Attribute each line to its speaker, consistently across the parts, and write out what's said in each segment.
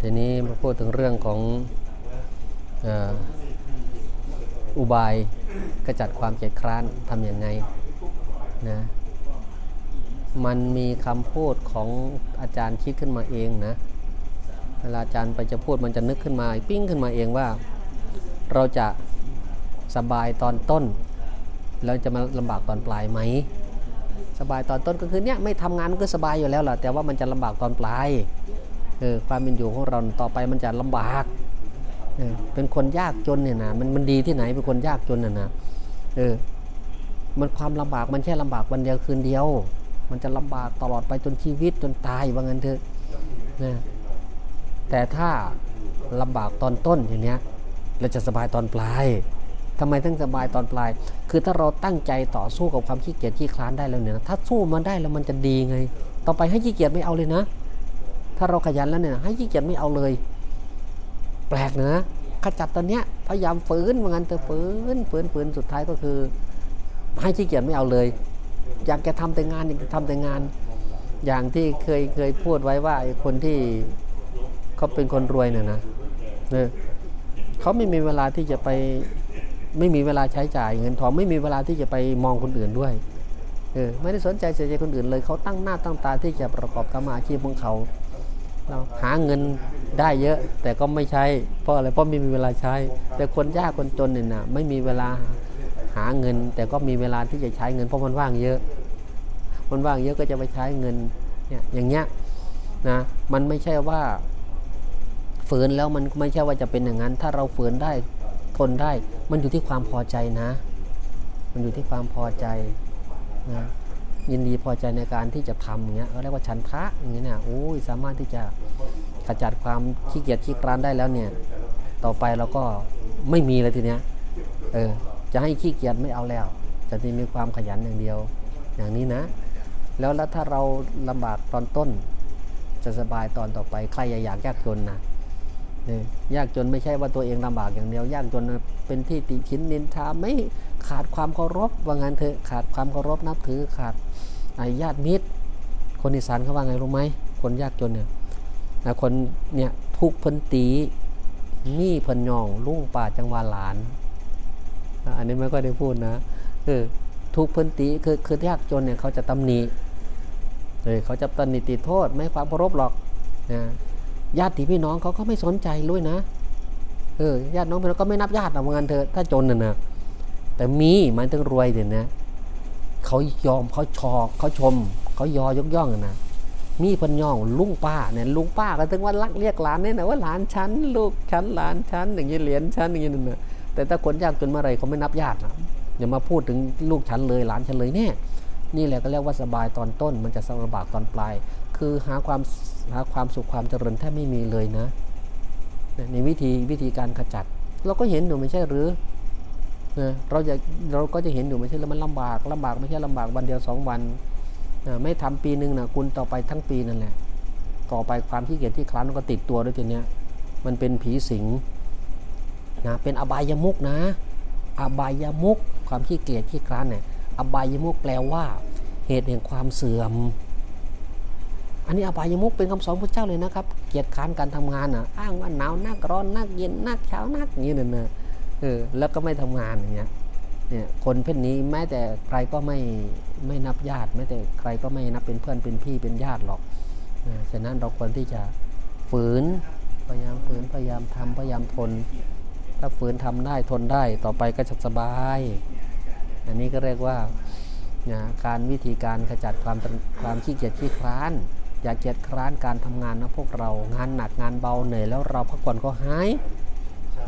Speaker 1: ทีนี้มาพูดถึงเรื่องของอ,อุบายกระจัดความเกียดคร้านทำอย่างไงนะมันมีคำพูดของอาจารย์คิดขึ้นมาเองนะเวลาอาจารย์ไปจะพูดมันจะนึกขึ้นมาปิ้งขึ้นมาเองว่า เราจะสบายตอนต้น แล้วจะมาลำบากตอนปลายไหมสบายตอนต้นก็คือเนี่ยไม่ทำงานก็สบายอยู่แล้วล่ะแต่ว่ามันจะลำบากตอนปลาย ออความเป็นอยู่ของเราต่อไปมันจะลำบากเออเป็นคนยากจนเนี่ยนะมันมันดีที่ไหนเป็นคนยากจนน่ะนะเออมันความลำบากมันแค่ลำบากวันเดียวคืนเดียว มันจะลำบากตลอดไปจนชีวิตจนตายว่างั้นเถอะนะแต่ถ้าลำบากตอนต้นอย่างเนี้ยเราจะสบายตอนปลายทำไมต้องสบายตอนปลาย คือถ้าเราตั้งใจต่อสู้กับความขี้เกียจขี้คลานได้แล้วเนี่ยถ้าสู้มันได้แล้วมันจะดีไง ต่อไปให้ขี้เกียจไม่เอาเลยนะ ถ้าเราขยันแล้วเนี่ยให้ขี้เกียจไม่เอาเลย แปลกนะขจัดตอนเนี้ยพยายามฝืนว่างั้นเถอฝืนฝืนฝืนสุดท้ายก็คือ ให้ขี้เกียจไม่เอาเลย อยากจะทำแต่งานอยากจะทำแต่งาน อย่างที่เคยเคยพูดไว้ว่าไอ้คนที่เขาเป็นคนรวยเนี่ยนะเนี่ยเขาไม่มีเวลาที่จะไปไม่มีเวลาใช้จ่ายเงินทองไม่มีเวลาที่จะไปมองคนอื่นด้วยเออไม่ได้สนใจส่ใจคนอื่นเลยเขาตั้งหน้าตั้งตาที่จะประกอบกรรมอาชีพของเขา เราหาเงินได้เยอะ แต่ก็ไม่ใช้เพราะอะไรเพราะไม่มีเวลาใช้ แต่คนยากคนจนเนี่ยนะไม่มีเวลาหาเงิน แต่ก็มีเวลาที่จะใช้เงิน เพราะมันว่างเยอะ มันว่างเยอะก็จะไปใช้เงินเนี่ยอย่างเงี้ยนะมันไม่ใช่ว่าฝืนแล้วมันไม่ใช่ว่าจะเป็นอย่างนั้น ถ้าเราฝืนได้ทนได้ มันอยู่ที่ความพอใจนะ มันอยู่ที่ความพอใจนะ ยินดีพอใจในการที่จะทำอย่างเงี้ยเขาเรียกว่าฉันทะอย่างเงี้ยเนี่ยโอ้ยสามารถที่จะขจัดความขี้เกียจขี้คร้านได้แล้วเนี่ย ต่อไปเราก็ไม่มีเลยทีเนี้ยเออจะให้ขี้เกียจไม่เอาแล้ว จะได้มีความขยันอย่างเดียว อย่างนี้นะ แล้วแล้วถ้าเราลำบากตอนต้น จะสบายตอนต่อไปใครอยากยากจนนะ ยากจนไม่ใช่ว่าตัวเองลำบากอย่างเดียว ยากจนเป็นที่ติชินนินทาไม่ขาดความเคารพว่างั้นเถอะขาดความเคารพนับถือขาดญาติมิตร คนอีสานเขาว่าไงรู้ไหมคนยากจนเนี่ยคนเนี่ยทุกพันตีมีเพันยองลุ่งป่าจังหวาหลาน อันนี้ไม่ค่อยได้พูดนะคือทุกพันตีคือคือยากจนเนี่ยเขาจะตำหนิเออเขาจะตำหนิติโทษไม่ความเคารพหรอกนะ ญาติพี่น้องเขาก็ไม่สนใจด้วยนะ เออญาติน้องพี่น้องก็ไม่นับญาติเอางานเถอะถ้าจนน่ะนะแต่มีหมายถึงรวยเดี๋ยวนะเขายอมเขาชอเขาชม เขายอยกย่องนะมีพันย่องลุงป้าเนี่ยลุงป้าก็ถึงว่ารักเรียกหลานเนี่ยนะว่าหลานฉันลูกฉันหลานฉันอย่างนี้ยเหรียญฉันอย่างนี้นั่นะแต่ถ้าคนยากจนเมื่อไรเขาไม่นับญาตินะอย่ามาพูดถึงลูกฉันเลยหลานฉันเลยเนี่ย นี่แหละก็เรียกว่าสบายตอนต้น มันจะสลำบากตอนปลาย คือหาความหาความสุขความเจริญแทบไม่มีเลยนะ ในวิธีวิธีการขจัด เราก็เห็นอยู่ไม่ใช่หรือนะเราจะเราก็จะเห็นอยู่ไม่ใช่หรือมันลำบากลำบากไม่ใช่ลำบากวันเดียวสองวันนะไม่ทำปีหนึ่งนะคุณต่อไปทั้งปีนั่นแหละต่อไปความขี้เกียจที่คลานมันก็ติดตัวด้วยทีเนี้ยมันเป็นผีสิงนะเป็นอบายมุกนะ อบายมุกความขี้เกียจขี้คลานเนี่ย อบายมุกแปลว่า เหตุแห่งความเสื่อม อันนี้อบายมุกเป็นคำสอนพระเจ้าเลยนะครับ เกียรติค้านการทำงานอะ อ้างว่าหนาวนักร้อนนักเย็นนักเช้านักอย่างนี้เนี่ยนะเออแล้วก็ไม่ทำงานอย่างเงี้ยเนี่ยคนเพศนี้แม้แต่ใครก็ไม่ไม่นับญาติแม้แต่ใครก็ไม่นับเป็นเพื่อนเป็นพี่เป็นญาติหรอกนะฉะนั้นเราควรที่จะฝืนพยายามฝืนพยายามทำพยายามทน ถ้าฝืนทำได้ทนได้ต่อไปก็จะสบาย อันนี้ก็เรียกว่าการวิธีการขจัดความความขี้เกียจขี้คร้าน อย่าเกียจคร้านการทำงานนะพวกเรางานหนักงานเบาเหนื่อยแล้วเราพักผ่อนก็หาย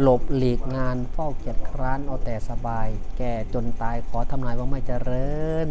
Speaker 1: หลบหลีกงานเฝ้าเกียจคร้านเอาแต่สบาย แก่จนตายขอทำนายว่าไม่เจริญ